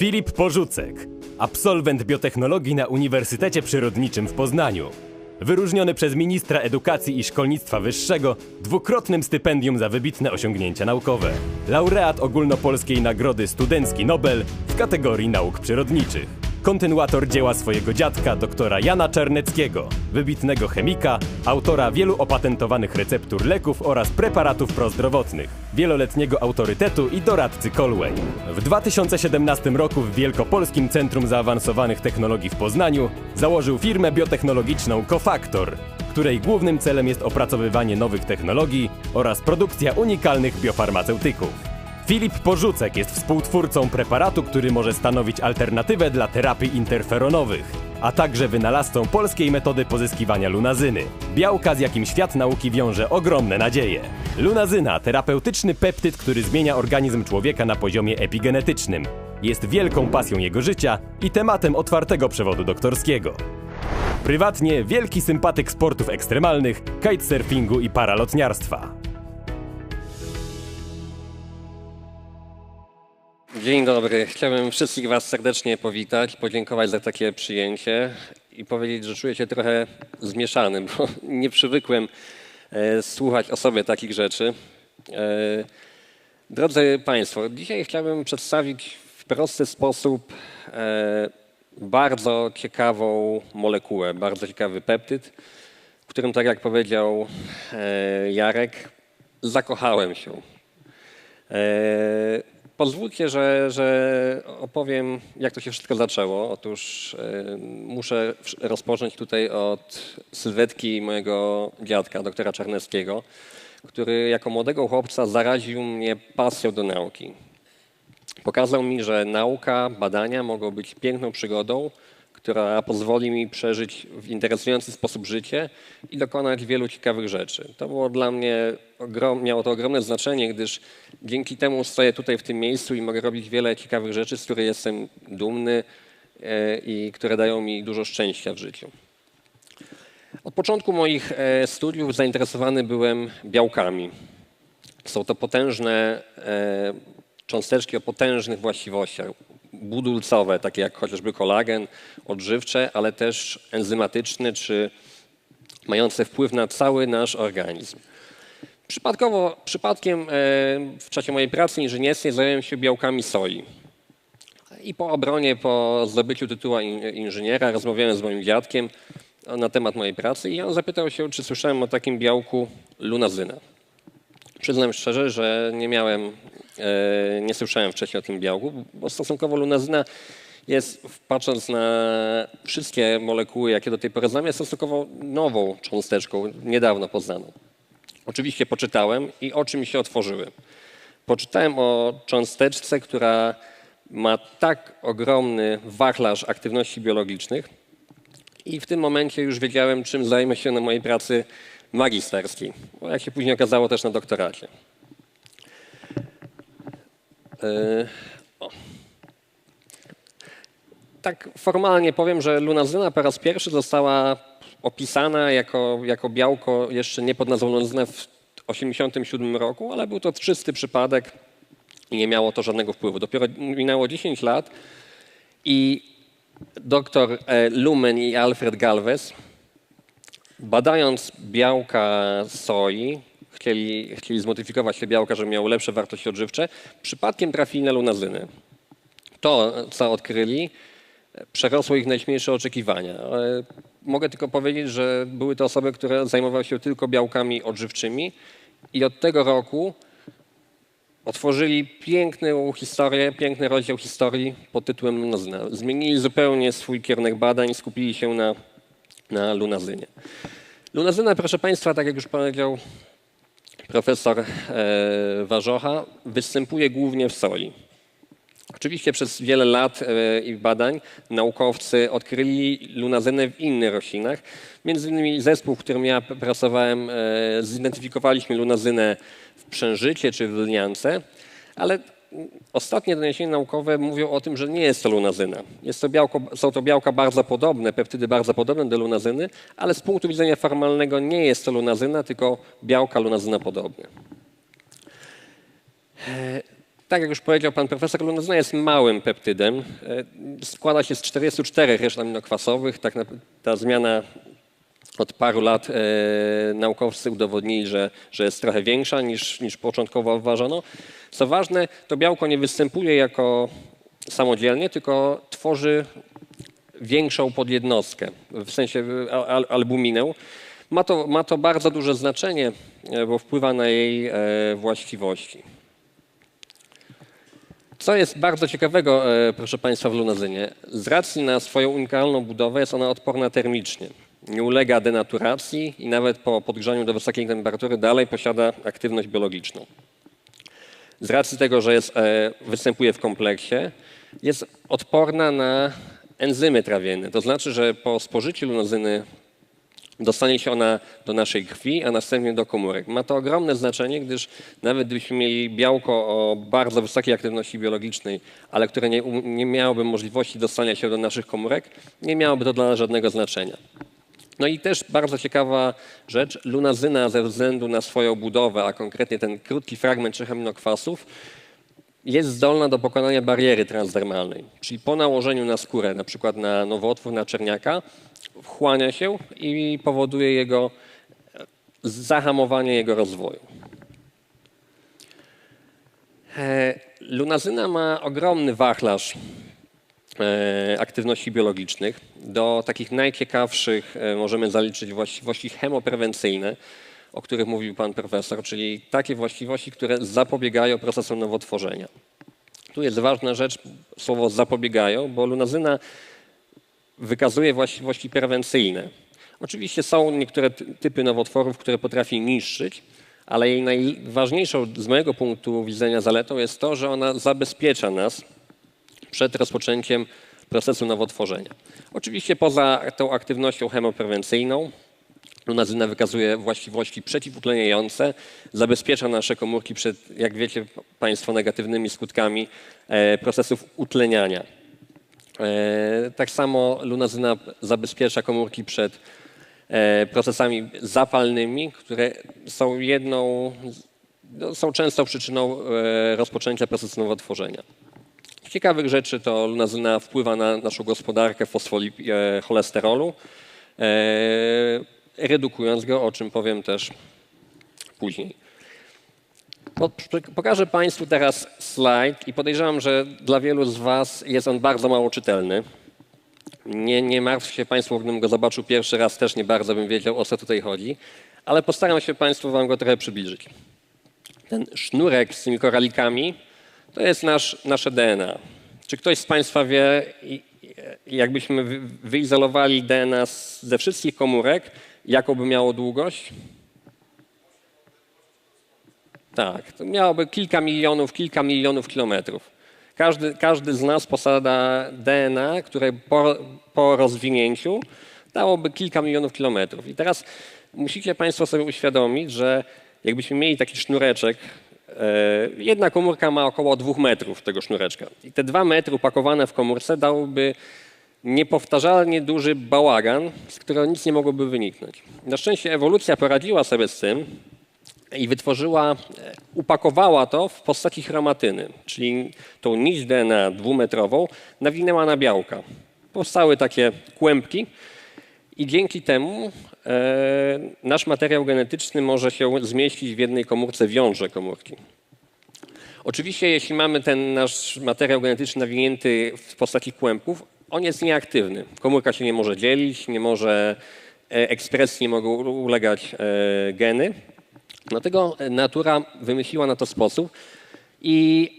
Filip Porzucek, absolwent biotechnologii na Uniwersytecie Przyrodniczym w Poznaniu. Wyróżniony przez ministra edukacji i szkolnictwa wyższego dwukrotnym stypendium za wybitne osiągnięcia naukowe. Laureat ogólnopolskiej nagrody Studencki Nobel w kategorii nauk przyrodniczych. Kontynuator dzieła swojego dziadka, doktora Jana Czerneckiego, wybitnego chemika, autora wielu opatentowanych receptur leków oraz preparatów prozdrowotnych, wieloletniego autorytetu i doradcy Colway. W 2017 roku w Wielkopolskim Centrum Zaawansowanych Technologii w Poznaniu założył firmę biotechnologiczną Cofactor, której głównym celem jest opracowywanie nowych technologii oraz produkcja unikalnych biofarmaceutyków. Filip Porzucek jest współtwórcą preparatu, który może stanowić alternatywę dla terapii interferonowych, a także wynalazcą polskiej metody pozyskiwania lunazyny. Białka, z jakim świat nauki wiąże ogromne nadzieje. Lunazyna, terapeutyczny peptyd, który zmienia organizm człowieka na poziomie epigenetycznym. Jest wielką pasją jego życia i tematem otwartego przewodu doktorskiego. Prywatnie wielki sympatyk sportów ekstremalnych, kitesurfingu i paralotniarstwa. Dzień dobry. Chciałbym wszystkich Was serdecznie powitać, podziękować za takie przyjęcie i powiedzieć, że czuję się trochę zmieszany, bo nie przywykłem e, słuchać o sobie takich rzeczy. E, drodzy Państwo, dzisiaj chciałbym przedstawić w prosty sposób e, bardzo ciekawą molekułę, bardzo ciekawy peptyd, w którym, tak jak powiedział Jarek, zakochałem się. Pozwólcie, że, że opowiem, jak to się wszystko zaczęło. Otóż y, muszę rozpocząć tutaj od sylwetki mojego dziadka, doktora Czarneckiego, który jako młodego chłopca zaraził mnie pasją do nauki. Pokazał mi, że nauka, badania mogą być piękną przygodą, która pozwoli mi przeżyć w interesujący sposób życie i dokonać wielu ciekawych rzeczy. To było dla mnie, miało to ogromne znaczenie, gdyż dzięki temu stoję tutaj w tym miejscu i mogę robić wiele ciekawych rzeczy, z których jestem dumny e, i które dają mi dużo szczęścia w życiu. Od początku moich e, studiów zainteresowany byłem białkami. Są to potężne e, cząsteczki o potężnych właściwościach budulcowe, takie jak chociażby kolagen, odżywcze, ale też enzymatyczne czy mające wpływ na cały nasz organizm. Przypadkowo, przypadkiem e, w czasie mojej pracy inżynierskiej zająłem się białkami soi. I po obronie, po zdobyciu tytułu inżyniera rozmawiałem z moim dziadkiem na temat mojej pracy i on zapytał się, czy słyszałem o takim białku lunazyna. Przyznam szczerze, że nie miałem nie słyszałem wcześniej o tym białku, bo stosunkowo lunazyna jest, patrząc na wszystkie molekuły, jakie do tej pory znam, jest stosunkowo nową cząsteczką, niedawno poznaną. Oczywiście poczytałem i oczy mi się otworzyły. Poczytałem o cząsteczce, która ma tak ogromny wachlarz aktywności biologicznych i w tym momencie już wiedziałem, czym zajmę się na mojej pracy magisterskiej, bo jak się później okazało też na doktoracie. E, tak formalnie powiem, że lunazyna po raz pierwszy została opisana jako, jako białko jeszcze nie pod nazwą lunazyna w 1987 roku, ale był to czysty przypadek i nie miało to żadnego wpływu. Dopiero minęło 10 lat i dr e, Lumen i Alfred Galvez, badając białka soi, chcieli, chcieli zmodyfikować te białka, żeby miały lepsze wartości odżywcze, przypadkiem trafili na lunazyny. To, co odkryli, przerosło ich najśmielsze oczekiwania. Mogę tylko powiedzieć, że były to osoby, które zajmowały się tylko białkami odżywczymi i od tego roku otworzyli piękną historię, piękny rozdział historii pod tytułem lunazyna. Zmienili zupełnie swój kierunek badań, skupili się na, na lunazynie. Lunazyna, proszę Państwa, tak jak już powiedział profesor e, Warzocha, występuje głównie w soli. Oczywiście przez wiele lat e, i badań naukowcy odkryli lunazynę w innych roślinach. Między innymi zespół, w którym ja pracowałem, e, zidentyfikowaliśmy lunazynę w przężycie czy w lniance, ale ostatnie doniesienia naukowe mówią o tym, że nie jest to lunazyna. Jest to białko, są to białka bardzo podobne, peptydy bardzo podobne do lunazyny, ale z punktu widzenia formalnego nie jest to lunazyna, tylko białka lunazyna podobne. E, tak jak już powiedział pan profesor, lunazyna jest małym peptydem. E, składa się z 44 reszt aminokwasowych. Tak ta zmiana od paru lat e, naukowcy udowodnili, że, że jest trochę większa niż, niż początkowo uważano. Co ważne, to białko nie występuje jako samodzielnie, tylko tworzy większą podjednostkę, w sensie al, albuminę. Ma to, ma to bardzo duże znaczenie, e, bo wpływa na jej e, właściwości. Co jest bardzo ciekawego, e, proszę Państwa, w lunazynie, z racji na swoją unikalną budowę jest ona odporna termicznie. Nie ulega denaturacji i nawet po podgrzaniu do wysokiej temperatury dalej posiada aktywność biologiczną. Z racji tego, że jest, e, występuje w kompleksie, jest odporna na enzymy trawienne. To znaczy, że po spożyciu lunazyny dostanie się ona do naszej krwi, a następnie do komórek. Ma to ogromne znaczenie, gdyż nawet gdybyśmy mieli białko o bardzo wysokiej aktywności biologicznej, ale które nie, nie miałoby możliwości dostania się do naszych komórek, nie miałoby to dla nas żadnego znaczenia. No i też bardzo ciekawa rzecz, lunazyna ze względu na swoją budowę, a konkretnie ten krótki fragment trzech aminokwasów, jest zdolna do pokonania bariery transdermalnej. Czyli po nałożeniu na skórę, na przykład na nowotwór, na czerniaka, wchłania się i powoduje jego zahamowanie jego rozwoju. E, lunazyna ma ogromny wachlarz aktywności biologicznych. Do takich najciekawszych e, możemy zaliczyć właściwości hemoprewencyjne, o których mówił pan profesor, czyli takie właściwości, które zapobiegają procesom nowotworzenia. Tu jest ważna rzecz, słowo zapobiegają, bo lunazyna wykazuje właściwości prewencyjne. Oczywiście są niektóre typy nowotworów, które potrafi niszczyć, ale jej najważniejszą z mojego punktu widzenia zaletą jest to, że ona zabezpiecza nas przed rozpoczęciem procesu nowotworzenia. Oczywiście poza tą aktywnością hemoprewencyjną, lunazyna wykazuje właściwości przeciwutleniające, zabezpiecza nasze komórki przed, jak wiecie Państwo, negatywnymi skutkami e, procesów utleniania. E, tak samo lunazyna zabezpiecza komórki przed e, procesami zapalnymi, które są jedną, no, są często przyczyną rozpoczęcia procesu nowotworzenia. Ciekawych rzeczy to lunazyna wpływa na naszą gospodarkę fosfolip cholesterolu, redukując go, o czym powiem też później. Pokażę Państwu teraz slajd i podejrzewam, że dla wielu z Was jest on bardzo mało czytelny. Nie, nie martw się Państwo, gdybym go zobaczył pierwszy raz, też nie bardzo bym wiedział, o co tutaj chodzi, ale postaram się Państwu Wam go trochę przybliżyć. Ten sznurek z tymi koralikami to jest nasz, nasze DNA. Czy ktoś z Państwa wie, jakbyśmy wyizolowali DNA ze wszystkich komórek, jaką by miało długość? Tak, to miałoby kilka milionów, kilka milionów kilometrów. Każdy, każdy z nas posiada DNA, które po, po rozwinięciu dałoby kilka milionów kilometrów. I teraz musicie Państwo sobie uświadomić, że jakbyśmy mieli taki sznureczek, jedna komórka ma około dwóch metrów tego sznureczka. I te dwa metry upakowane w komórce dałoby niepowtarzalnie duży bałagan, z którego nic nie mogłoby wyniknąć. Na szczęście ewolucja poradziła sobie z tym i wytworzyła, e, upakowała to w postaci chromatyny, czyli tą nić DNA dwumetrową nawinęła na białka. Powstały takie kłębki i dzięki temu e, nasz materiał genetyczny może się zmieścić w jednej komórce wiąże komórki. Oczywiście, jeśli mamy ten nasz materiał genetyczny nawinięty w postaci kłębków, on jest nieaktywny. Komórka się nie może dzielić, nie może e, ekspresji, nie mogą ulegać e, geny. Dlatego natura wymyśliła na to sposób i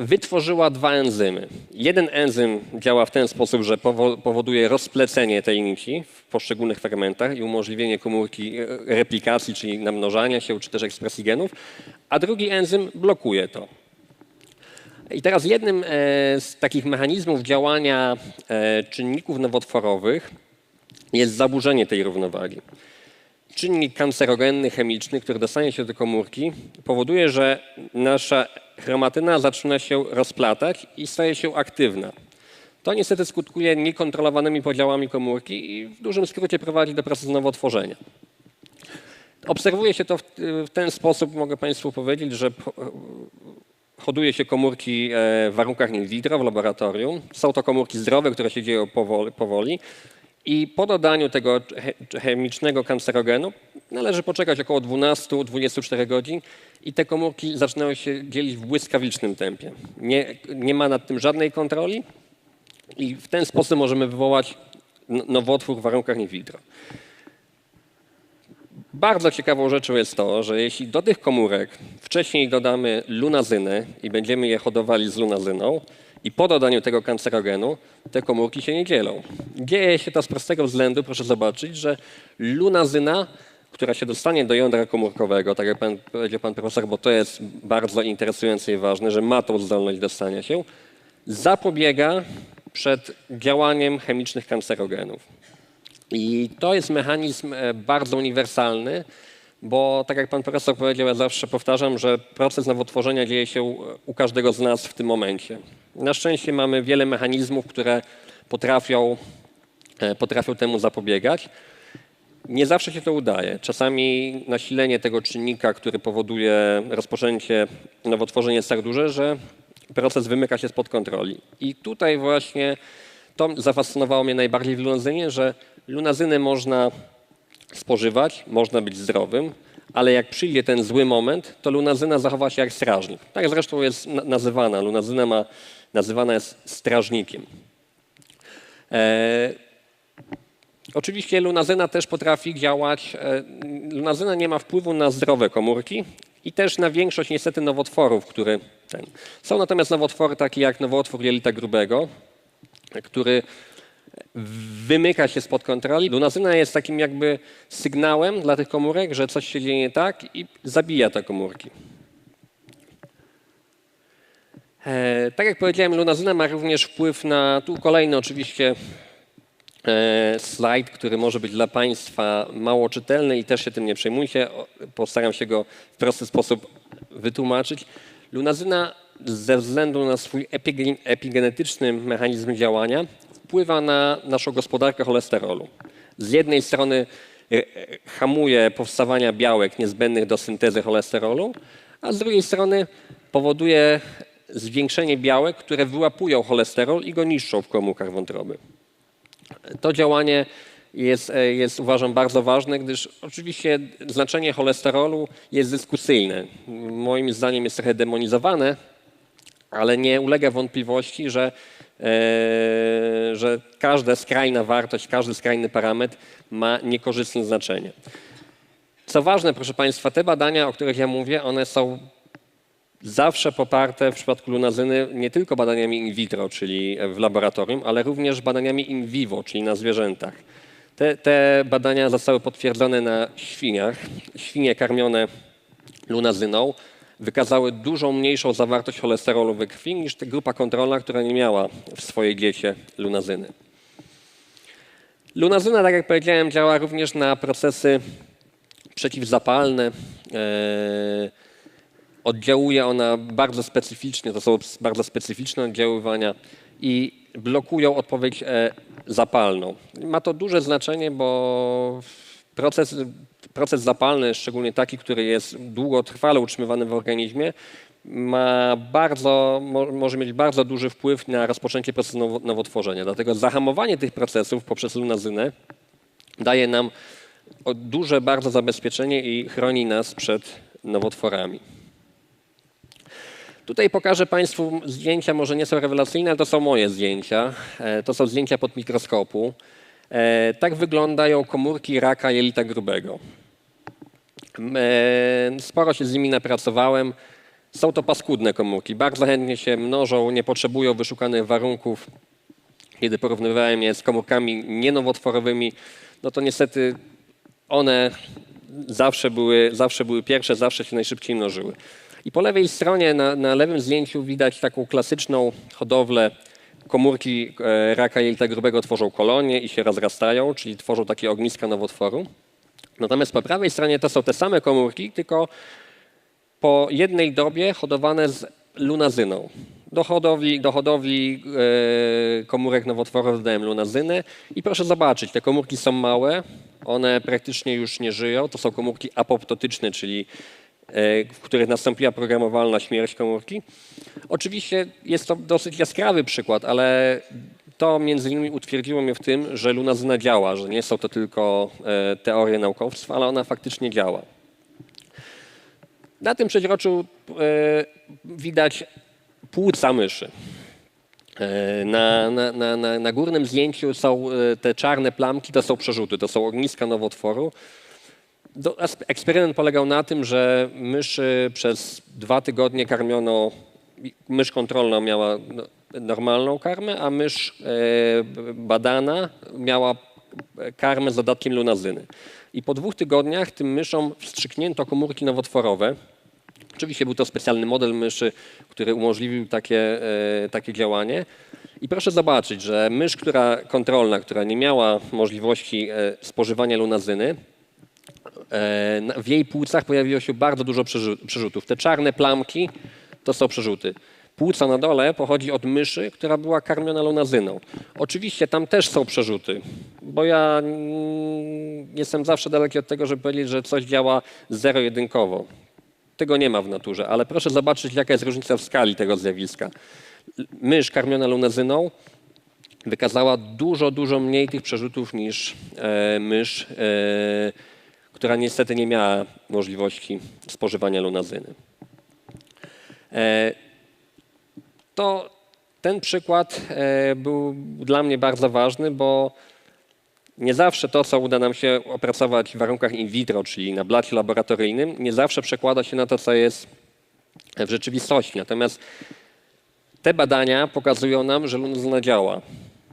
wytworzyła dwa enzymy. Jeden enzym działa w ten sposób, że powoduje rozplecenie tej nici w poszczególnych fragmentach i umożliwienie komórki e, replikacji, czyli namnożania się, czy też ekspresji genów, a drugi enzym blokuje to. I teraz jednym e, z takich mechanizmów działania e, czynników nowotworowych jest zaburzenie tej równowagi. Czynnik kancerogenny, chemiczny, który dostanie się do komórki, powoduje, że nasza chromatyna zaczyna się rozplatać i staje się aktywna. To niestety skutkuje niekontrolowanymi podziałami komórki i w dużym skrócie prowadzi do procesu nowotworzenia. Obserwuje się to w, ten sposób, mogę Państwu powiedzieć, że hoduje się komórki e, w warunkach in vitro w laboratorium. Są to komórki zdrowe, które się dzieją powoli. I po dodaniu tego chemicznego kancerogenu należy poczekać około 12-24 godzin i te komórki zaczynają się dzielić w błyskawicznym tempie. Nie, nie ma nad tym żadnej kontroli i w ten sposób możemy wywołać nowotwór w warunkach in vitro. Bardzo ciekawą rzeczą jest to, że jeśli do tych komórek wcześniej dodamy lunazynę i będziemy je hodowali z lunazyną i po dodaniu tego kancerogenu te komórki się nie dzielą. Dzieje się to z prostego względu, proszę zobaczyć, że lunazyna, która się dostanie do jądra komórkowego, tak jak pan, powiedział pan profesor, bo to jest bardzo interesujące i ważne, że ma tą zdolność dostania się, zapobiega przed działaniem chemicznych kancerogenów. I to jest mechanizm e, bardzo uniwersalny, bo tak jak pan profesor powiedział, ja zawsze powtarzam, że proces nowotworzenia dzieje się u każdego z nas w tym momencie. Na szczęście mamy wiele mechanizmów, które potrafią, e, potrafią temu zapobiegać. Nie zawsze się to udaje. Czasami nasilenie tego czynnika, który powoduje rozpoczęcie nowotworzenia jest tak duże, że proces wymyka się spod kontroli. I tutaj właśnie to zafascynowało mnie najbardziej w lunazynie, że lunazynę można spożywać, można być zdrowym, ale jak przyjdzie ten zły moment, to lunazyna zachowa się jak strażnik. Tak zresztą jest nazywana. Lunazyna ma, nazywana jest strażnikiem. E, oczywiście lunazyna też potrafi działać. E, lunazyna nie ma wpływu na zdrowe komórki i też na większość niestety nowotworów, które ten. Są natomiast nowotwory takie jak nowotwór jelita grubego, który wymyka się spod kontroli. Lunazyna jest takim jakby sygnałem dla tych komórek, że coś się dzieje nie tak i zabija te komórki. E, tak jak powiedziałem, lunazyna ma również wpływ na, tu kolejny oczywiście e, slajd, który może być dla Państwa mało czytelny i też się tym nie przejmujcie. Postaram się go w prosty sposób wytłumaczyć. Lunazyna ze względu na swój epigenetyczny mechanizm działania wpływa na naszą gospodarkę cholesterolu. Z jednej strony e, e, hamuje powstawania białek niezbędnych do syntezy cholesterolu, a z drugiej strony powoduje zwiększenie białek, które wyłapują cholesterol i go niszczą w komórkach wątroby. To działanie jest, e, jest uważam bardzo ważne, gdyż oczywiście znaczenie cholesterolu jest dyskusyjne. Moim zdaniem jest trochę demonizowane, ale nie ulega wątpliwości, że, że każda skrajna wartość, każdy skrajny parametr ma niekorzystne znaczenie. Co ważne, proszę Państwa, te badania, o których ja mówię, one są zawsze poparte w przypadku lunazyny nie tylko badaniami in vitro, czyli w laboratorium, ale również badaniami in vivo, czyli na zwierzętach. Te, te badania zostały potwierdzone na świniach. Świnie karmione lunazyną wykazały dużo mniejszą zawartość cholesterolu we krwi niż grupa kontrolna, która nie miała w swojej diecie lunazyny. Lunazyna, tak jak powiedziałem, działa również na procesy przeciwzapalne. E, oddziałuje ona bardzo specyficznie, to są bardzo specyficzne oddziaływania i blokują odpowiedź e, zapalną. Ma to duże znaczenie, bo proces proces zapalny, szczególnie taki, który jest długotrwale utrzymywany w organizmie, ma bardzo, może mieć bardzo duży wpływ na rozpoczęcie procesu nowotworzenia. Dlatego zahamowanie tych procesów poprzez lunazynę daje nam duże bardzo zabezpieczenie i chroni nas przed nowotworami. Tutaj pokażę Państwu zdjęcia, może nie są rewelacyjne, ale to są moje zdjęcia. E, to są zdjęcia pod mikroskopu. E, tak wyglądają komórki raka jelita grubego. E, sporo się z nimi napracowałem. Są to paskudne komórki. Bardzo chętnie się mnożą, nie potrzebują wyszukanych warunków. Kiedy porównywałem je z komórkami nienowotworowymi, no to niestety one zawsze były, zawsze były pierwsze, zawsze się najszybciej mnożyły. I po lewej stronie, na, na lewym zdjęciu widać taką klasyczną hodowlę komórki e, raka jelita grubego tworzą kolonie i się rozrastają, czyli tworzą takie ogniska nowotworu. Natomiast po prawej stronie to są te same komórki, tylko po jednej dobie hodowane z lunazyną. Do hodowli, do hodowli e, komórek nowotworowych dodałem lunazynę i proszę zobaczyć, te komórki są małe, one praktycznie już nie żyją. To są komórki apoptotyczne, czyli w których nastąpiła programowalna śmierć komórki. Oczywiście jest to dosyć jaskrawy przykład, ale to między innymi utwierdziło mnie w tym, że lunazyna działa, że nie są to tylko e, teorie naukowstwa, ale ona faktycznie działa. Na tym przeźroczu e, widać płuca myszy. E, Na, na, na, na, górnym zdjęciu są e, te czarne plamki, to są przerzuty, to są ogniska nowotworu. Do, eksperyment polegał na tym, że myszy przez dwa tygodnie karmiono, mysz kontrolna miała no, normalną karmę, a mysz e, badana miała karmę z dodatkiem lunazyny. I po dwóch tygodniach tym myszom wstrzyknięto komórki nowotworowe. Oczywiście był to specjalny model myszy, który umożliwił takie, e, takie działanie. I proszę zobaczyć, że mysz, która kontrolna, która nie miała możliwości e, spożywania lunazyny, na- w jej płucach pojawiło się bardzo dużo przerzu- przerzutów. Te czarne plamki to są przerzuty. Płuca na dole pochodzi od myszy, która była karmiona lunazyną. Oczywiście tam też są przerzuty, bo ja jestem zawsze daleki od tego, żeby powiedzieć, że coś działa zero-jedynkowo. Tego nie ma w naturze, ale proszę zobaczyć, jaka jest różnica w skali tego zjawiska. Mysz karmiona lunazyną wykazała dużo, dużo mniej tych przerzutów niż e, mysz, e, która niestety nie miała możliwości spożywania lunazyny. E, to ten przykład e, był dla mnie bardzo ważny, bo nie zawsze to, co uda nam się opracować w warunkach in vitro, czyli na blacie laboratoryjnym, nie zawsze przekłada się na to, co jest w rzeczywistości. Natomiast te badania pokazują nam, że lunazyna działa.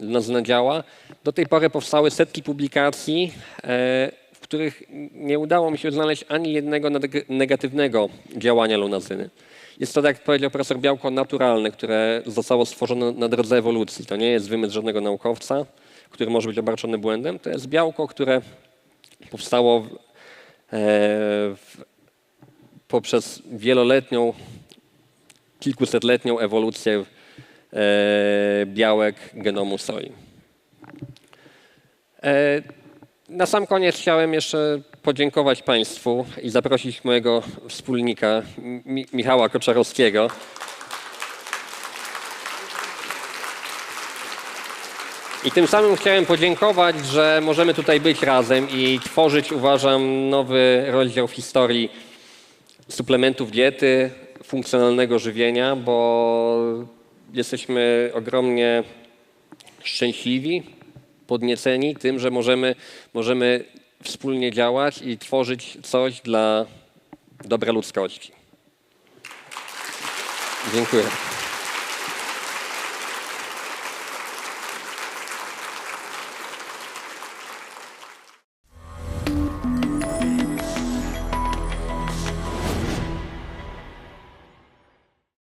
Lunazyna działa. Do tej pory powstały setki publikacji, e, których nie udało mi się znaleźć ani jednego neg- negatywnego działania lunazyny. Jest to, tak jak powiedział profesor Białko, naturalne, które zostało stworzone na drodze ewolucji. To nie jest wymysł żadnego naukowca, który może być obarczony błędem. To jest białko, które powstało w, e, w, poprzez wieloletnią kilkusetletnią ewolucję e, białek genomu soi. E, na sam koniec chciałem jeszcze podziękować Państwu i zaprosić mojego wspólnika Mi- Michała Koczarowskiego. I tym samym chciałem podziękować, że możemy tutaj być razem i tworzyć, uważam, nowy rozdział w historii suplementów diety, funkcjonalnego żywienia, bo jesteśmy ogromnie szczęśliwi, podnieceni tym, że możemy, możemy wspólnie działać i tworzyć coś dla dobra ludzkości. Dziękuję.